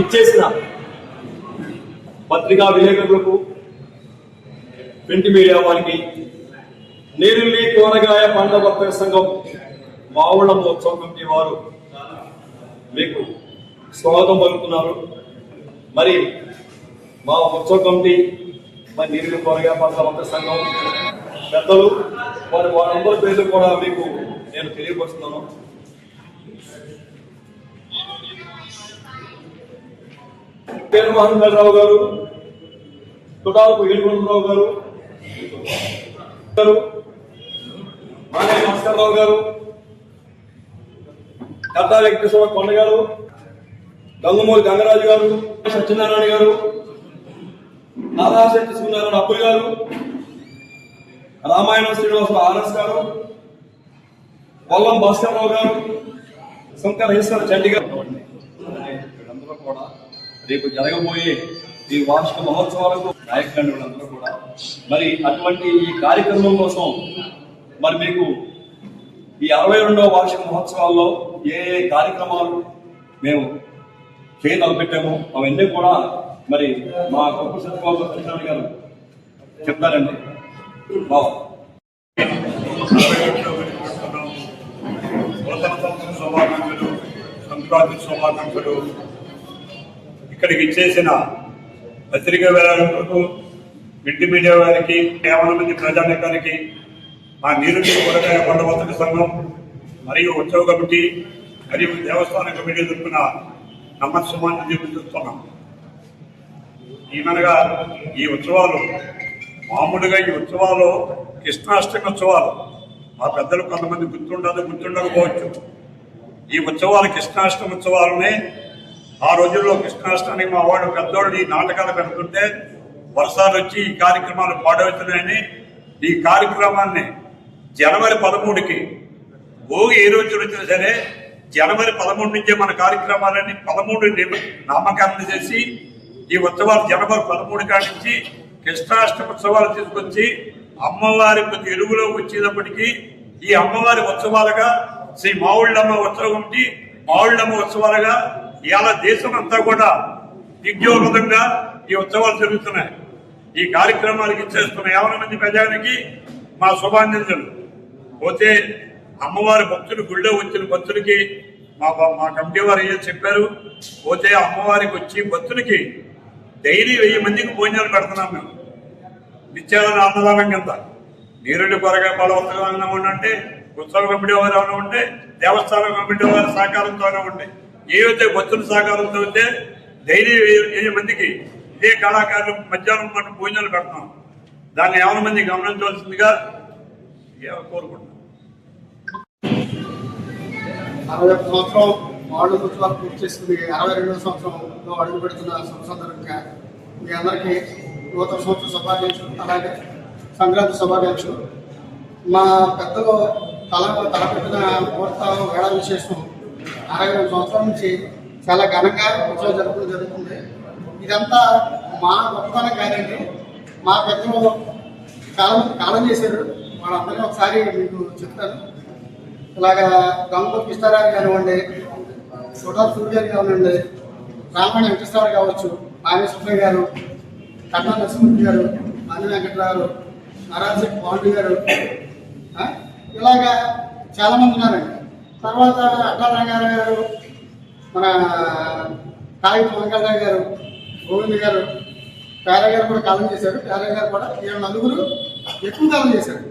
ఇచ్చేసిన పత్రికా విలేకరులకు ప్రింట్ మీడియా వారికి నేరుల్లి కూరగాయ పండ్ల వర్తక సంఘం మావుళ్ళ మహోత్సవం కమిటీ వారు మీకు స్వాగతం పలుకుతున్నారు. మరి మా ఉత్సవ కమిటీ మరి నీరు కూరగాయ పండ్ల వర్తక సంఘం పెద్దలు వారి వారందరి పేర్లు కూడా మీకు నేను తెలియపరుస్తున్నాను. పేరు మహంగళరావు గారు తుటాలకు ఏడుకొండరావు గారు గారు మానే భాస్కర్రావు గారు కర్తా వెంకటేశ్వర కొండ గారు గంగమూరి గంగరాజు గారు సత్యనారాయణ గారు నారాశెట్టి సూర్యనారాయణ అప్పుల్ గారు రామాయణ శ్రీనివాస ఆర్ఎస్ గారు పొల్లం భాస్కర్రావు గారు శంకర్ ఈశ్వర చండి గారు. కూడా రేపు జరగబోయే ఈ వార్షిక మహోత్సవాలకు నాయకులందరూ కూడా. మరి అటువంటి ఈ కార్యక్రమం కోసం మరి మీకు ఈ అరవై రెండవ వార్షిక మహోత్సవాల్లో ఏ ఏ కార్యక్రమాలు మేము చేయ తలపెట్టాము అవన్నీ కూడా మరి మా గొప్ప సత్యబాబు సత్యనారాయణ గారు చెప్తారండి. బాబు సంక్రాంతి శుభాకాంక్షలు. ఇక్కడికి ఇచ్చేసిన పత్రికా వేలకు ప్రింట్ మీడియా వారికి కేవలం మంది ప్రజానికానికి మా నీరు కూరగాయ పండవతక సంఘం మరియు ఉత్సవ కమిటీ మరియు దేవస్థాన కమిటీ తరఫున నమస్సుమాన్ని చూపిస్తున్నాం ఈమెనగా ఈ ఉత్సవాలు మామూలుగా ఈ ఉత్సవాలు కృష్ణాష్టమి ఉత్సవాలు మా పెద్దలు కొంతమంది గుర్తుండదు గుర్తుండకపోవచ్చు. ఈ ఉత్సవాలు కృష్ణాష్టమి ఉత్సవాలనే ఆ రోజుల్లో కృష్ణాష్టమి మా వాడు పెద్దోళ్ళు ఈ నాటకాలు పెడుతుంటే వర్షాలు వచ్చి ఈ కార్యక్రమాలు పాడవుతున్నాయని ఈ కార్యక్రమాన్ని జనవరి పదమూడుకి భోగి ఏ రోజు వచ్చినా సరే జనవరి పదమూడు నుంచే మన కార్యక్రమాలన్నీ పదమూడు నిమ- నామకరణ చేసి ఈ ఉత్సవాలు జనవరి పదమూడు కాడి నుంచి కృష్ణాష్టమి ఉత్సవాలు తీసుకొచ్చి అమ్మవారి ప్రతి ఎరువులో వచ్చేటప్పటికీ ఈ అమ్మవారి ఉత్సవాలుగా శ్రీ మావుళ్ళమ్మ ఉత్సవం కమిటీ మావుళ్ళమ్మ ఉత్సవాలుగా ఇవాళ దేశం అంతా కూడా దిగ్యోగతంగా ఈ ఉత్సవాలు జరుగుతున్నాయి. ఈ కార్యక్రమాలకు ఇచ్చేస్తున్న యాభై మంది ప్రజానికి మా శుభాంజలు పోతే అమ్మవారి భక్తులు గుళ్ళో వచ్చిన భక్తులకి మా మా కమిటీ వారు ఏదో చెప్పారు. పోతే అమ్మవారికి వచ్చి భక్తులకి డైలీ వెయ్యి మందికి భోజనాలు పెడుతున్నాం మేము. నిత్యాల అన్నదానం కింద. నీరుడి కొరగా బలవంతంగా ఉంటే ఉత్సవ కమిటీ వారు ఏమైనా ఉంటే దేవస్థానం కమిటీ వారి సహకారంతో అయినా ఉంటే. ఏవైతే భక్తుల సహకారంతో అయితే డైలీ వెయ్యి మందికి ఇదే కళాకారులు మధ్యాహ్నం మనం భోజనాలు పెడతాం. దాన్ని ఎవరి మంది గమనించవలసిందిగా ఏ- కోరుకుంటున్నాం. అరవై ఒక్క సంవత్సరం వాళ్ళు ఉత్సవాలు పూర్తి చేసుకుని అరవై రెండవ సంవత్సరంలో అడుగు పెడుతున్న సందర్భంగా మీ అందరికీ నూతన సంవత్సర శుభాకాంక్షలు అలాగే సంక్రాంతి శుభాకాంక్షలు. మా పెద్దలు తల తలపెట్టిన ముహూర్త వేళ విశేషం అరవై రెండు సంవత్సరాల నుంచి చాలా ఘనంగా ఉత్సవం జరపడం జరుగుతుంది ఇదంతా మా గొప్పతనం కాదండి. మా పెద్దలు కాలం కాలం చేశారు. వాళ్ళందరినీ ఒకసారి మీకు చెప్తాను. ఇలాగా గంగు కృష్ణారావు కానివ్వండి సుధా సూర్య గారు కానివ్వండి రామాయణ వెంకటేశ్వర కావచ్చు నాగేశ్వర గారు కన్నా నరసింహుడి గారు మన్ని వెంకటరావు నారాజీ పాండు గారు ఇలాగా చాలామంది ఉన్నారండి. తర్వాత అడ్డా రంగారావు గారు మన కాగిత వెంకటరావు గారు గోవింద్ గారు పేరా గారు కూడా కాలం చేశారు. పేరా గారు కూడా వీళ్ళ నలుగురు ఎక్కువ కాలం చేశారు.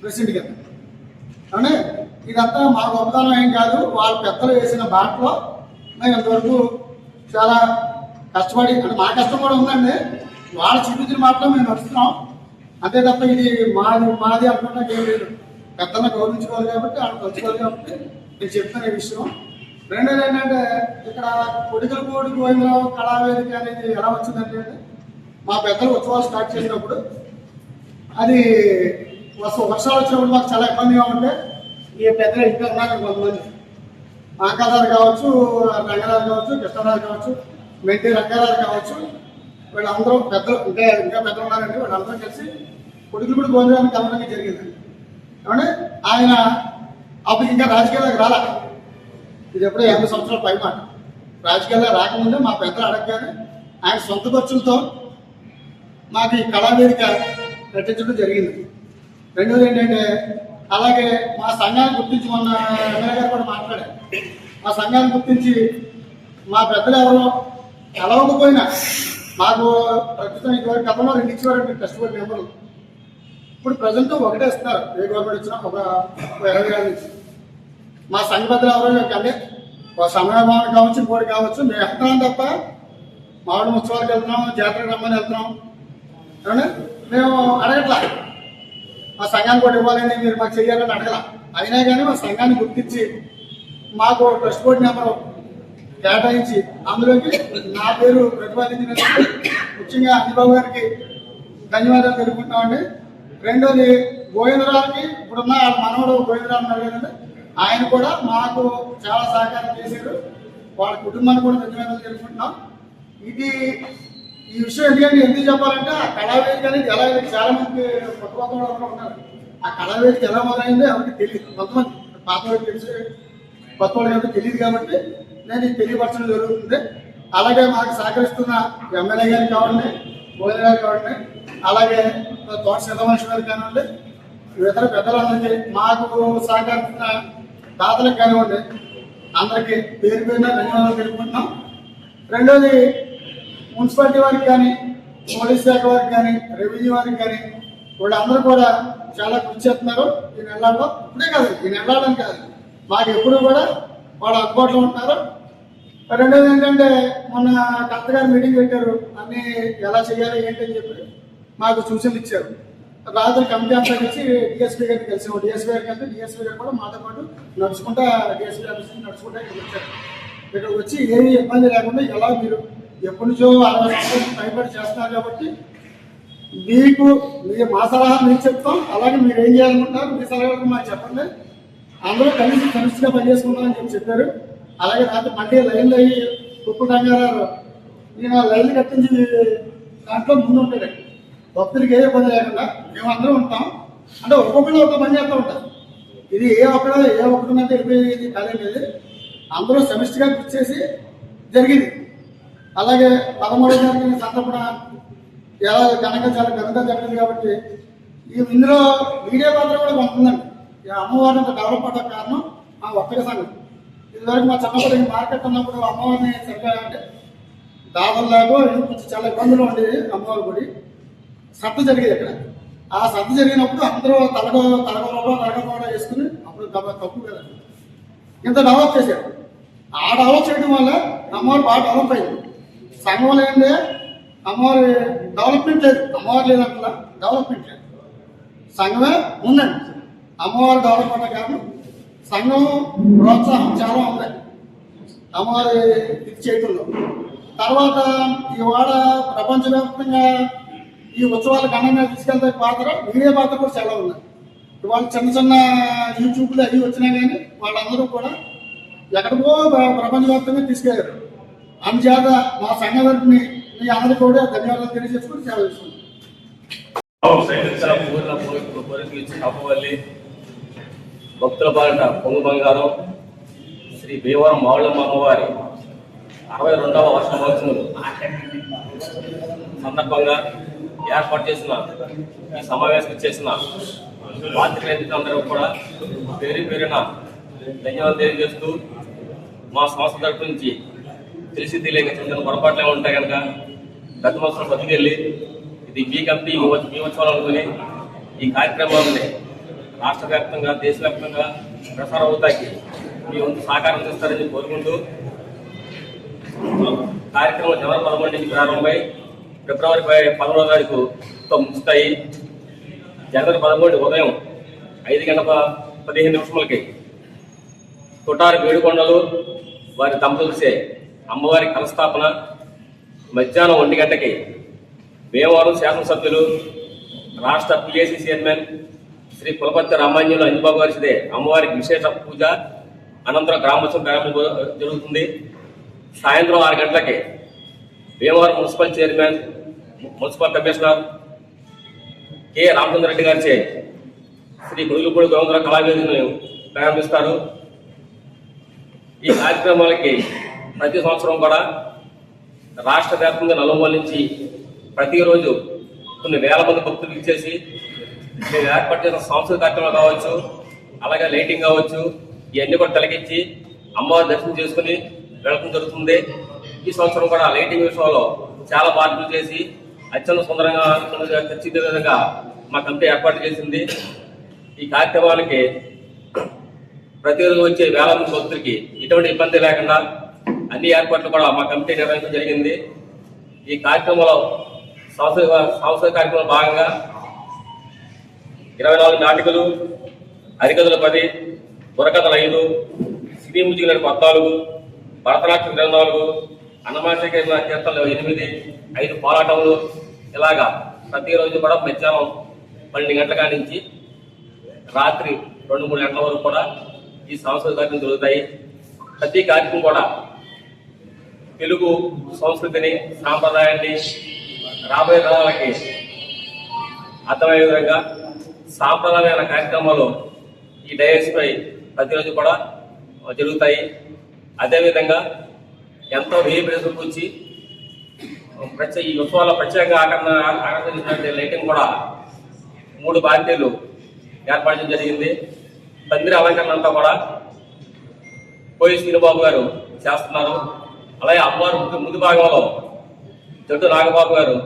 ప్రెసిడెంట్ గారు అంటే ఇదంతా మా గొప్పతనం ఏం కాదు. వాళ్ళ పెద్దలు వేసిన బాటలో మేము ఇంతవరకు చాలా కష్టపడి అంటే మా కష్టం కూడా ఉందండి. వాళ్ళు చూపించిన బాటలో మేము నడుస్తున్నాం. అంతే తప్ప ఇది మాది మాది అనుకుంటాం ఏం లేదు. పెద్దలను గౌరవించుకోవాలి కాబట్టి వాళ్ళు తలుచుకోవాలి కాబట్టి నేను చెప్తున్న విషయం. రెండోది ఏంటంటే ఇక్కడ కొడుకుల కోడి గోవిందరావు కళావేదిక అనేది ఎలా వచ్చిందంటే మా పెద్దలు ఉత్సవాలు స్టార్ట్ చేసినప్పుడు అది వర్ష వర్షాలు వచ్చినప్పుడు మాకు చాలా ఇబ్బందిగా ఉంటే ఈ పెద్దలు ఇంట్లో ఉన్నారు కొంతమంది. ఆకాదారు కావచ్చు రంగరాజు కావచ్చు కృష్ణరాజు కావచ్చు మెంటి రంగారాజు కావచ్చు వీళ్ళందరూ పెద్దలు అంటే ఇంకా పెద్దలు ఉన్నారండి వీళ్ళందరూ కలిసి కొడుకులు కూడా భోజనానికి కలవడానికి జరిగింది. ఏమంటే ఆయన అప్పుడు ఇంకా రాజకీయాలకు రాలా. ఇది ఎప్పుడో యాభై సంవత్సరాల పై మాట రాజకీయాల్లో రాకముందే మా పెద్దలు అడగగానే ఆయన సొంత ఖర్చులతో మాకు ఈ కళావేదిక నటించడం జరిగింది. రెండోది ఏంటంటే అలాగే మా సంఘాన్ని గుర్తించి మొన్న ఎమ్మెల్యే గారు కూడా మాట్లాడారు. మా సంఘాన్ని గుర్తించి మా పెద్దలు ఎవరో కలవకపోయినా మాకు ప్రస్తుతం ఇటువంటి గతంలో రెండు ఇచ్చేవారండి కష్టపడి నెంబర్లు ఇప్పుడు ప్రజెంట్ ఒకటే ఇస్తున్నారు ఏ గవర్నమెంట్ ఇచ్చినా ఒక ఇరవై వేల నుంచి. మా సంఘ పెద్దలు ఎవరో అంటే ఒక సమయభావం కావచ్చు ఇంకోటి కావచ్చు మేము వెళ్తున్నాం తప్ప మామిడి ఉత్సవాలకు వెళ్తున్నాం జాతరకు రమ్మని వెళ్తున్నాం. మేము అడగట్లా. మా సంఘానికి కూడా ఇవ్వాలని మీరు మాకు చెయ్యాలని అడగల. అయినా కానీ మా సంఘాన్ని గుర్తించి మాకు ట్రస్ట్ బోర్డు నెంబర్ కేటాయించి అందులోకి నా పేరు ప్రతిపాదించిన ముఖ్యంగా అంజబాబు గారికి ధన్యవాదాలు తెలుపుకుంటామండి రెండోది గోవిందరావుకి ఇప్పుడున్న వాళ్ళ మనవడు గోవిందరావు ఉన్నారు కదండి. ఆయన కూడా మాకు చాలా సహకారం చేశారు వాళ్ళ కుటుంబాన్ని కూడా ధన్యవాదాలు తెలుసుకుంటున్నాం ఇది ఈ విషయం ఎందుకంటే ఎందుకు చెప్పాలంటే ఆ కళావేదిక అనేది ఎలా చాలా మంది కొత్త కొత్త వాళ్ళు ఆ కళావేదిక ఎలా మొదలైందో ఎవరికి తెలియదు. కొంతమంది పాత వాళ్ళకి తెలిసి. కొత్త వాళ్ళకి ఎవరికి తెలియదు కాబట్టి నేను తెలియపరచడం జరుగుతుంది. అలాగే మాకు సహకరిస్తున్న ఎమ్మెల్యే గారికి కావండి. భోజన గారు కావండి అలాగే తోట సీతమహేశ్వర గారు కానివ్వండి ఇతర పెద్దలందరికీ మాకు సహకరిస్తున్న దాతలకు కానివ్వండి అందరికీ పేరు పేరున ధన్యవాదాలు తెలుపుకుంటున్నాం. రెండోది మున్సిపాలిటీ వారికి కానీ పోలీస్ శాఖ వారికి కానీ రెవెన్యూ వారికి కానీ వీళ్ళందరూ కూడా చాలా కృషి చేస్తున్నారు ఈ నెలల్లో. ఇప్పుడే కాదు ఈ నెలలని కాదు. మాకు ఎప్పుడు కూడా వాళ్ళు అందుబాటులో ఉంటున్నారు రెండోది ఏంటంటే మొన్న కలెక్టర్ గారు మీటింగ్ పెట్టారు. అన్ని ఎలా చేయాలి ఏంటి అని చెప్పి మాకు సూచనలు ఇచ్చారు. రాత్రి కమిటీ అంతా కలిసి డిఎస్పీ గారికి కలిసి డిఎస్పీ గారికి వెళ్తే డిఎస్పీ గారు కూడా మాతో పాటు నడుచుకుంటా డిఎస్పీ ఆఫీస్ నడుచుకుంటా ఇక్కడికి వచ్చారు. ఇక్కడ వచ్చి ఏమి ఇబ్బంది లేకుండా ఎలా మీరు ఎప్పటి నుంచో అరవై సంవత్సరాలు భయపడి చేస్తున్నారు కాబట్టి మీకు మీ మా సలహా మీకు చెప్తాం. అలాగే మీరు ఏం చేయాలనుకుంటారు మీ సలహాలు మాకు చెప్పండి. అందరూ కలిసి కలిసిగా పనిచేసుకుందామని చెప్పి చెప్పారు. అలాగే రాత్రి మళ్ళీ లైన్లు అయ్యి కుప్పు రంగారావు ఆ లైన్లు కట్టించి దాంట్లో ముందు ఉంటాడు భక్తులకి ఏ ఇబ్బంది లేకుండా మేము ఉంటాం. అంటే ఒక్కొక్కరు ఒక పని చేస్తూ ఉంటారు. ఇది ఏ ఒక్కడ ఏ ఒక్కడి మీద వెళ్ళిపోయేది కాలేదు అందరూ సమిష్టిగా కృషి చేసి జరిగింది. అలాగే పదమూడవ జరిగిన సంతపడ ఎలా ఘనంగా చాలా ఘనంగా జరిగింది కాబట్టి ఈ ఇందులో మీడియా పాత్ర కూడా ఉంటుందండి ఈ అమ్మవారిని డెవలప్ అవడం కారణం ఆ ఒక్కటి సంగతి. ఇదివరకు మా చిన్నప్పుడు మార్కెట్ ఉన్నప్పుడు అమ్మవారిని సరిగ్గా అంటే దాదాపు కొంచెం చాలా ఇబ్బందులు ఉండేది అమ్మవారి గుడి. సత్త జరిగేది ఇక్కడ ఆ సత్త జరిగినప్పుడు అందరూ తలగో తలగోలో తలగోలో వేసుకుని అప్పుడు తప్పు కదా. ఇంత డెవలప్ చేశారు. ఆ డెవలప్ చేయడం వల్ల అమ్మవారు బాగా డెవలప్ అయింది. సంఘం ఏంటంటే అమ్మవారి డెవలప్మెంట్ లేదు. అమ్మవారు లేదంటే డెవలప్మెంట్ లేదు. సంఘమే ఉందండి. అమ్మవారు డెవలప్ అవ్వడం కారణం సంఘం ప్రోత్సాహం చాలా ఉంది. అమ్మవారి ఇది చేతుల్లో. తర్వాత ఇవాళ ప్రపంచవ్యాప్తంగా ఈ ఉత్సవాలు ఘనంగా తీసుకెళ్తే పాత్ర మీడియా పాత్ర కూడా చాలా ఉంది. ఇవాళ చిన్న చిన్న యూట్యూబ్లు అవి వచ్చినా కానీ వాళ్ళందరూ కూడా ఎక్కడికో ప్రపంచవ్యాప్తంగా తీసుకెళ్ళారు. అందుచేత మా సంఘ తరపుని మీ అందరికీ కూడా ధన్యవాదాలు తెలియజేసుకుని చాలా చేస్తున్నాను భక్తుల పాలిట పొంగు బంగారం శ్రీ భీవరం మావుళ్ళమ్మ అమ్మవారి అరవై రెండవ వర్షమోత్సవం సందర్భంగా ఏర్పాటు చేసిన ఈ సమావేశం చేసిన పాత్రికేయులందరూ కూడా పేరు పేరున ధన్యవాదాలు తెలియజేస్తూ మా సంస్థ తరపు నుంచి తెలిసి తెలియక చిన్న చిన్న పొరపాట్లే ఉంటాయి కనుక గత సంవత్సరం బతికెళ్ళి ఇది మీ కమిటీ మీ మీ ఉత్సవాలు అనుకుని ఈ కార్యక్రమాన్ని రాష్ట్ర వ్యాప్తంగా దేశవ్యాప్తంగా ప్రసారం అవుతాయి. మీ వంతు సహకారం చేస్తారని కోరుకుంటూ కార్యక్రమం జనవరి పదమూడు నుంచి ప్రారంభమై ఫిబ్రవరి పై- పదమూడవ తారీఖుతో ముస్తాయి జనవరి పదకొండు ఉదయం ఐదు గంటల పదిహేను నిమిషములకి కుటారి వేడుకొండలు వారి దంపతులసే అమ్మవారి కలస్థాపన మధ్యాహ్నం ఒంటి గంటకి భీమవరం శాసనసభ్యులు రాష్ట్ర పిఏసీ చైర్మన్ శ్రీ కులపతి రామాంజులు అంజబాబు గారిదే. అమ్మవారికి విశేష పూజ. అనంతరం గ్రామోత్సవం ప్రారంభం జరుగుతుంది. సాయంత్రం ఆరు గంటలకి Bhimavaram municipal chairman municipal commissioner K. Ramachandra Reddy గారిచే శ్రీ గుడుగులపూడి గోవిందర కళావేదిని ప్రారంభిస్తారు. ఈ కార్యక్రమాలకి ప్రతి సంవత్సరం కూడా రాష్ట్ర వ్యాప్తంగా నలుమూల నుంచి ప్రతిరోజు కొన్ని వేల మంది భక్తులు ఇచ్చేసి మేము ఏర్పాటు చేసిన సాంస్కృతిక కార్యక్రమాలు కావచ్చు అలాగే లైటింగ్ కావచ్చు ఇవన్నీ కూడా తొలగించి అమ్మవారి దర్శనం చేసుకుని వెళ్ళడం జరుగుతుంది. ఈ సంవత్సరం కూడా లైటింగ్ విషయంలో చాలా మార్పులు చేసి అత్యంత సుందరంగా తీర్చిదిద్దే విధంగా మా కమిటీ ఏర్పాటు చేసింది. ఈ కార్యక్రమానికి ప్రతిరోజు వచ్చే వేల మంది భక్తులకి ఎటువంటి ఇబ్బంది లేకుండా అన్ని ఏర్పాట్లు కూడా మా కమిటీ నిర్వహించడం జరిగింది. ఈ కార్యక్రమంలో సాంస్కృతిక సాంస్కృతిక కార్యక్రమంలో భాగంగా ఇరవై నాలుగు నాటికలు హరికథలు పది బుర్రకథలు ఐదు సినీ ముజిగులు పద్నాలుగు భరతనాట్యం ఇరవై నాలుగు అన్నమాసిక కీర్తనలు ఎనిమిది ఐదు పోరాటములు. ఇలాగా ప్రతిరోజు కూడా మధ్యాహ్నం పన్నెండు గంటల కాడి నుంచి రాత్రి రెండు మూడు గంటల వరకు కూడా ఈ సాంస్కృతిక కార్యక్రమం జరుగుతాయి. ప్రతి కార్యక్రమం కూడా తెలుగు సంస్కృతిని సాంప్రదాయాన్ని రాబోయే తరాలకి అర్థమయ్యే విధంగా సాంప్రదాయమైన కార్యక్రమాలు ఈ డయస్ ప్రతిరోజు కూడా జరుగుతాయి. అదేవిధంగా ఎంతో వెయ్యి ప్రజలకు వచ్చి ప్రత్యేక ఈ ఉత్సవాల ప్రత్యేకంగా ఆకరణ ఆకర్షించినటువంటి లైటింగ్ కూడా మూడు భారతీయులు ఏర్పాటు చేయడం జరిగింది. పందిరి అలంకరణ అంతా కూడా పోయి శ్రీనుబాబు గారు చేస్తున్నారు. అలాగే అమ్మవారి ముందు ముందు భాగంలో జట్టు నాగబాబు గారు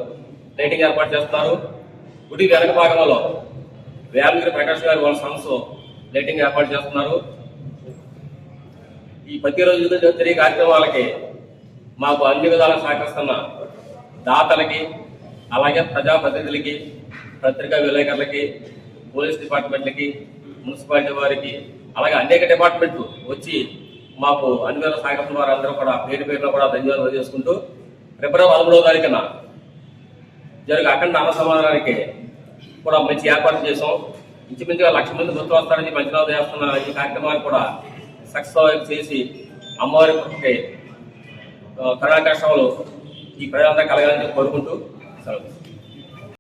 లైటింగ్ ఏర్పాటు చేస్తున్నారు. గుడి వెనక భాగంలో వేమగిరి ప్రకాష్ గారు వాళ్ళ సన్స్ లైటింగ్ ఏర్పాటు చేస్తున్నారు. ఈ ప్రతిరోజు జరిగే కార్యక్రమాలకి మాకు అన్ని విధాలుగా సహకరిస్తున్న దాతలకి అలాగే ప్రజాప్రతినిధులకి పత్రికా విలేకరులకి పోలీస్ డిపార్ట్మెంట్లకి మున్సిపాలిటీ వారికి అలాగే అనేక డిపార్ట్మెంట్లు వచ్చి మాకు అన్ని విధాల సహకరిస్తున్న వారందరూ కూడా పేరు పేరున కూడా ధన్యవాదాలు చేసుకుంటూ ఫిబ్రవరి పదమూడవ తారీఖున జరిగే అఖండ అన్న సమాధానానికి కూడా మంచి వ్యాపారం చేసాం ఇంచుమించుగా లక్ష మంది గుర్తు వస్తారని మంచిగా చేస్తున్న ఈ కార్యక్రమాన్ని కూడా సక్సెస్ చేసి అమ్మవారి కృపకి కరుణాకర్షణలు ఈ ప్రజలంతా కలగాలని కోరుకుంటూ సెలవు.